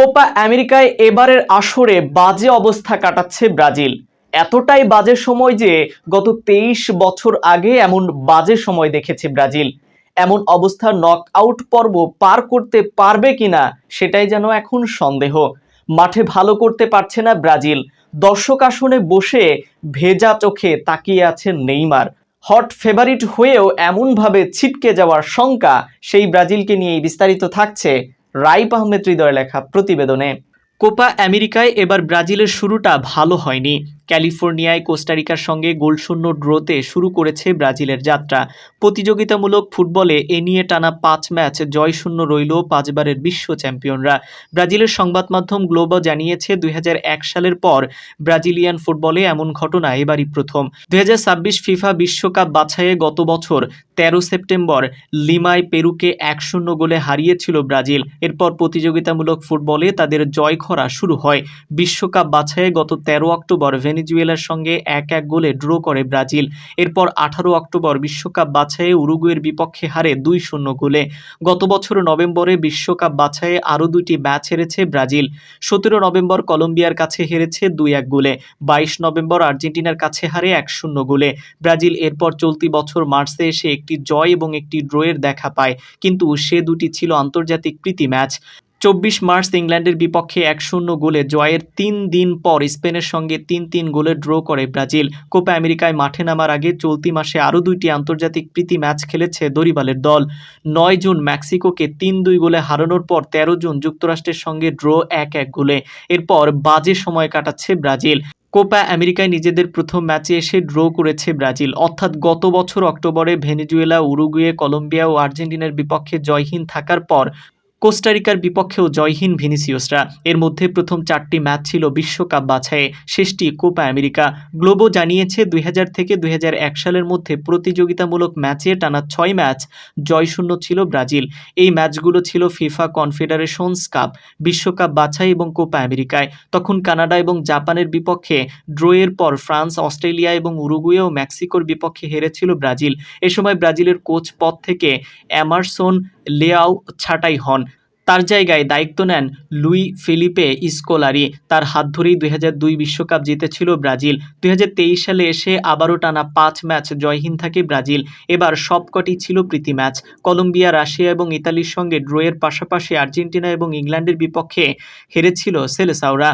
Copa আমেরিকায় এবারের আসরে বাজে অবস্থা কাটাচ্ছে ব্রাজিল। এতটাই বাজে সময় যে গত তেইশ বছর আগে এমন বাজে সময় দেখেছে ব্রাজিল। এমন অবস্থা নক আউট পর্ব পার করতে পারবে কিনা সেটাই যেন এখন সন্দেহ। মাঠে ভালো করতে পারছে না ব্রাজিল। দর্শক আসনে বসে ভেজা চোখে তাকিয়ে আছেন নেইমার। হট ফেভারিট হয়েও এমনভাবে ছিটকে যাওয়ার শঙ্কা সেই ব্রাজিলকে নিয়েই বিস্তারিত থাকছে রাইপ আহমেদ হৃদয় লেখা প্রতিবেদনে। কোপা আমেরিকায় এবার ব্রাজিলের শুরুটা ভালো হয়নি। ক্যালিফোর্নিয়ায় কোস্টারিকার সঙ্গে গোলশূন্য ড্রোতে শুরু করেছে ব্রাজিলের যাত্রা। প্রতিযোগিতামূলক ফুটবলে এ নিয়ে টানা পাঁচ ম্যাচ জয়শূন্য রইল পাঁচবারের বিশ্ব চ্যাম্পিয়নরা। ব্রাজিলের সংবাদ মাধ্যম গ্লোবো জানিয়েছে, দুই হাজার এক সালের পর ব্রাজিলিয়ান ফুটবলে এমন ঘটনা এবারই প্রথম। দুই হাজার ছাব্বিশ ফিফা বিশ্বকাপ বাছাইয়ে গত বছর তেরো সেপ্টেম্বর লিমায় পেরুকে এক শূন্য গোলে হারিয়েছিল ব্রাজিল। এরপর প্রতিযোগিতামূলক ফুটবলে তাদের জয় খরা শুরু হয়। বিশ্বকাপ বাছাইয়ে গত তেরো অক্টোবর ভেনিজুয়েলার সঙ্গে এক এক গোলে ড্র করে ব্রাজিল। এরপর আঠারো অক্টোবর বিশ্বকাপ বাছাইয়ে উরুগুয়ের বিপক্ষে হারে দুই শূন্য গোলে। গত বছর নভেম্বরে বিশ্বকাপ বাছাইয়ে আরও দুটি ম্যাচ হেরেছে ব্রাজিল। সতেরো নভেম্বর কলম্বিয়ার কাছে হেরেছে দুই এক গোলে। বাইশ নভেম্বর আর্জেন্টিনার কাছে হারে এক শূন্য গোলে। ব্রাজিল এরপর চলতি বছর মার্চে এসে একটি জয় এবং একটি ড্রয়ের দেখা পায়। কিন্তু সে দুটি ছিল আন্তর্জাতিক প্রীতি ম্যাচ। চব্বিশ মার্চ ইংল্যান্ডের বিপক্ষে এক শূন্য গোলে জয়ের তিন দিন পর স্পেনের সঙ্গে তিন তিন গোলে ড্র করে ব্রাজিল। কোপা আমেরিকায় মাঠে নামার আগে চলতি মাসে আরও দুইটি আন্তর্জাতিক প্রীতি ম্যাচ খেলেছে দরিবালের দল। নয় জুন মেক্সিকোকে তিন দুই গোলে হারানোর পর তেরো জুন যুক্তরাষ্ট্রের সঙ্গে ড্র এক এক গোলে। এরপর বাজে সময় কাটাচ্ছে ব্রাজিল। কোপা আমেরিকায় নিজেদের প্রথম ম্যাচে এসে ড্র করেছে ব্রাজিল। অর্থাৎ গত বছর অক্টোবরে ভেনেজুয়েলা, উরুগুয়ে, কলম্বিয়া ও আর্জেন্টিনার বিপক্ষে জয়হীন থাকার পর কোস্টারিকার বিপক্ষেও জয়হীন ভিনিসিয়াসরা এর মধ্যে প্রথম চারটি ম্যাচ ছিল বিশ্বকাপ বাছাইয়ে। শেষটি কোপা আমেরিকা। গ্লোবো জানিয়েছে, দুই হাজার থেকে দুই হাজার এক সালের মধ্যে প্রতিযোগিতামূলক ম্যাচে টানা ছয় ম্যাচ জয়শূন্য ছিল ব্রাজিল। এই ম্যাচগুলো ছিল ফিফা কনফেডারেশনস কাপ, বিশ্বকাপ বাছাই এবং কোপা আমেরিকায়। তখন কানাডা এবং জাপানের বিপক্ষে ড্রয়ের পর ফ্রান্স, অস্ট্রেলিয়া এবং উরুগুয়ে ও মেক্সিকোর বিপক্ষে হেরেছিল ব্রাজিল। এ সময় ব্রাজিলের কোচ পদ থেকে অ্যামারসন লেয়াও ছাঁটাই হন। তার জায়গায় দায়িত্ব নেন লুই ফিলিপে স্কোলারি তার হাত ধরেই দুই বিশ্বকাপ জিতেছিল ব্রাজিল। দুই হাজার তেইশ সালে এসে আবারও টানা পাঁচ ম্যাচ জয়হীন থাকে ব্রাজিল। এবার সবকটি ছিল প্রীতি ম্যাচ। কলম্বিয়া, রাশিয়া এবং ইতালির সঙ্গে ড্রয়ের পাশাপাশি আর্জেন্টিনা এবং ইংল্যান্ডের বিপক্ষে হেরেছিল সেলেসাওরা।